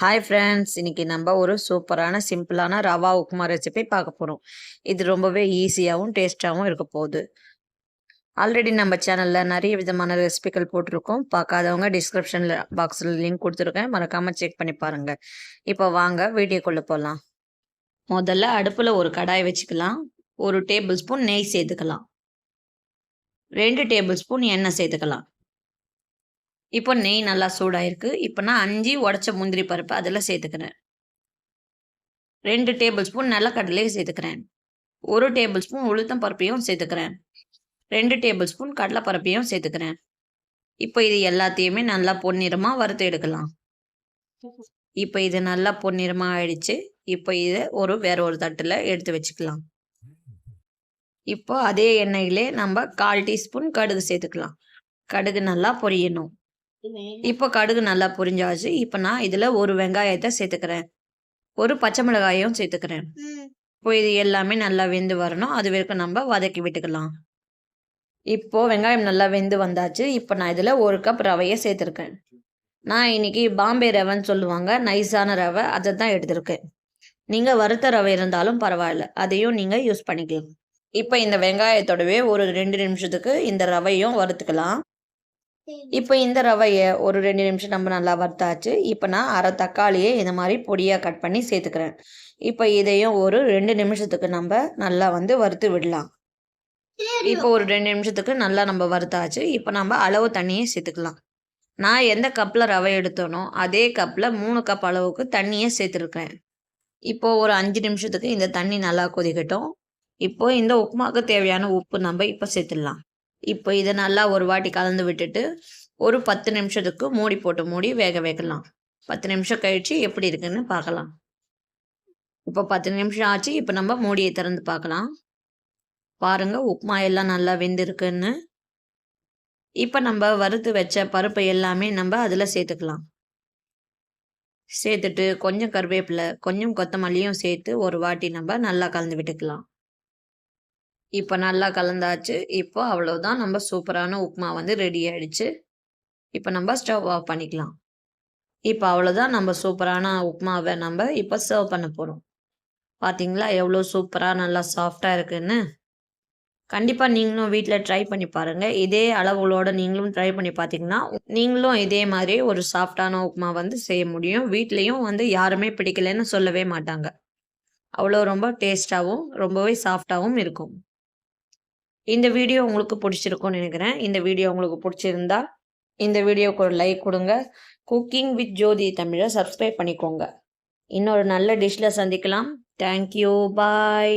Hi friends இன்றைக்கி நம்ம ஒரு சூப்பரான சிம்பிளான ரவா உப்புமா ரெசிபி பார்க்க போகிறோம் இது ரொம்பவே ஈஸியாகவும் டேஸ்ட்டாகவும் இருக்க போகுது. ஆல்ரெடி நம்ம சேனலில் நிறைய விதமான ரெசிபிகள் போட்டிருக்கோம். பார்க்காதவங்க டிஸ்கிரிப்ஷனில் பாக்ஸில் லிங்க் கொடுத்துருக்கேன். மறக்காமல் செக் பண்ணி பாருங்கள் இப்போ வாங்க வீடியோக்குள்ளே போகலாம் முதல்ல அடுப்பில் ஒரு கடாய் வச்சுக்கலாம். ஒரு டேபிள் ஸ்பூன் நெய் சேர்த்துக்கலாம். ரெண்டு டேபிள் ஸ்பூன் எண்ணெய் சேர்த்துக்கலாம். இப்போ நெய் நல்லா சூடாயிருக்கு. இப்போ நான் அஞ்சு உடச்ச முந்திரி பருப்பு அதில் சேர்த்துக்கிறேன். ரெண்டு டேபிள் ஸ்பூன் நிலக்கடலையும் சேர்த்துக்கிறேன். ஒரு டேபிள் ஸ்பூன் உளுத்தம் பருப்பையும் சேர்த்துக்கிறேன். ரெண்டு டேபிள் ஸ்பூன் கடலைப்பருப்பையும் சேர்த்துக்கிறேன். இப்போ இது எல்லாத்தையுமே நல்லா பொன்னிறமாக வறுத்து எடுக்கலாம். இப்போ இது நல்லா பொன்னிறமாக ஆயிடுச்சு. இப்போ இதை ஒரு வேற ஒரு தட்டில் எடுத்து வச்சுக்கலாம். இப்போ அதே எண்ணெயிலே நம்ம கால் டீஸ்பூன் கடுகு சேர்த்துக்கலாம். கடுகு நல்லா பொரியணும். இப்போ கடுகு நல்லா புரிஞ்சாச்சு. இப்போ நான் இதில் ஒரு வெங்காயத்தை சேர்த்துக்கிறேன். ஒரு பச்சை மிளகாயும் சேர்த்துக்கிறேன். இப்போ இது எல்லாமே நல்லா வெந்து வரணும். அது வரைக்கும் நம்ம வதக்கி விட்டுக்கலாம். இப்போ வெங்காயம் நல்லா வெந்து வந்தாச்சு. இப்போ நான் இதில் ஒரு கப் ரவையை சேர்த்துருக்கேன். நான் இன்னைக்கு பாம்பே ரவைன்னு சொல்லுவாங்க. நைஸான ரவை. அதை தான் எடுத்திருக்கேன். நீங்கள் வறுத்த ரவை இருந்தாலும் பரவாயில்ல. அதையும் நீங்கள் யூஸ் பண்ணிக்கலாம். இப்போ இந்த வெங்காயத்தோடவே ஒரு ரெண்டு நிமிஷத்துக்கு இந்த ரவையும் வறுத்துக்கலாம். இப்போ இந்த ரவையை ஒரு ரெண்டு நிமிஷம் நம்ம நல்லா வறுத்தாச்சு. இப்போ நான் அரை தக்காளியை இந்த மாதிரி பொடியாக கட் பண்ணி சேர்த்துக்கிறேன். இப்போ இதையும் ஒரு ரெண்டு நிமிஷத்துக்கு நம்ம நல்லா வந்து வறுத்து விடலாம். இப்போ ஒரு ரெண்டு நிமிஷத்துக்கு நல்லா நம்ம வறுத்தாச்சு. இப்போ நம்ம அளவு தண்ணியை சேர்த்துக்கலாம். நான் எந்த கப்பில் ரவை எடுத்தோனோ அதே கப்பில் மூணு கப் அளவுக்கு தண்ணியை சேர்த்துருக்கேன். இப்போ ஒரு அஞ்சு நிமிஷத்துக்கு இந்த தண்ணி நல்லா கொதிக்கட்டும். இப்போ இந்த உப்புமாவுக்கு தேவையான உப்பு நம்ம இப்போ சேர்த்துடலாம். இப்போ இதை நல்லா ஒரு வாட்டி கலந்து விட்டுட்டு ஒரு பத்து நிமிஷத்துக்கு மூடி போட்டு மூடி வேக வைக்கலாம். பத்து நிமிஷம் கழிச்சு எப்படி இருக்குன்னு பார்க்கலாம். இப்போ பத்து நிமிஷம் ஆச்சு இப்போ நம்ம மூடியை திறந்து பார்க்கலாம். பாருங்க உப்புமா எல்லாம் நல்லா வெந்திருக்குன்னு. இப்போ நம்ம வறுத்து வச்ச பருப்பு எல்லாமே நம்ம அதில் சேர்த்துக்கலாம். சேர்த்துட்டு கொஞ்சம் கருவேப்பிலை கொஞ்சம் கொத்தமல்லியும் சேர்த்து ஒரு வாட்டி நம்ம நல்லா கலந்து விட்டுக்கலாம். இப்போ நல்லா கலந்தாச்சு. இப்போ அவ்வளோதான் நம்ம சூப்பரான உப்புமா வந்து ரெடி ஆயிடுச்சு. இப்போ நம்ம ஸ்டவ் ஆஃப் பண்ணிக்கலாம். இப்போ அவ்வளோதான் நம்ம சூப்பரான உப்புமாவை நம்ம இப்போ சர்வ் பண்ண போகிறோம் பார்த்தீங்களா எவ்வளோ சூப்பராக நல்லா சாஃப்டாக இருக்குன்னு. கண்டிப்பாக நீங்களும் வீட்டில் ட்ரை பண்ணி பாருங்கள் இதே அளவுகளோட நீங்களும் ட்ரை பண்ணி பார்த்தீங்கன்னா நீங்களும் இதே மாதிரி ஒரு சாஃப்டான உப்புமா வந்து செய்ய முடியும். வீட்லேயும் வந்து யாருமே பிடிக்கலன்னு சொல்லவே மாட்டாங்க. அவ்வளோ ரொம்ப டேஸ்ட்டாகவும் ரொம்பவே சாஃப்டாகவும் இருக்கும். இந்த வீடியோ உங்களுக்கு பிடிச்சிருக்கும்னு நினைக்கிறேன். இந்த வீடியோ உங்களுக்கு பிடிச்சிருந்தா இந்த வீடியோவுக்கு ஒரு லைக் கொடுங்க. குக்கிங் வித் ஜோதி தமிழை சப்ஸ்கிரைப் பண்ணிக்கோங்க. இன்னொரு நல்ல டிஷ்ஷில் சந்திக்கலாம். Thank you bye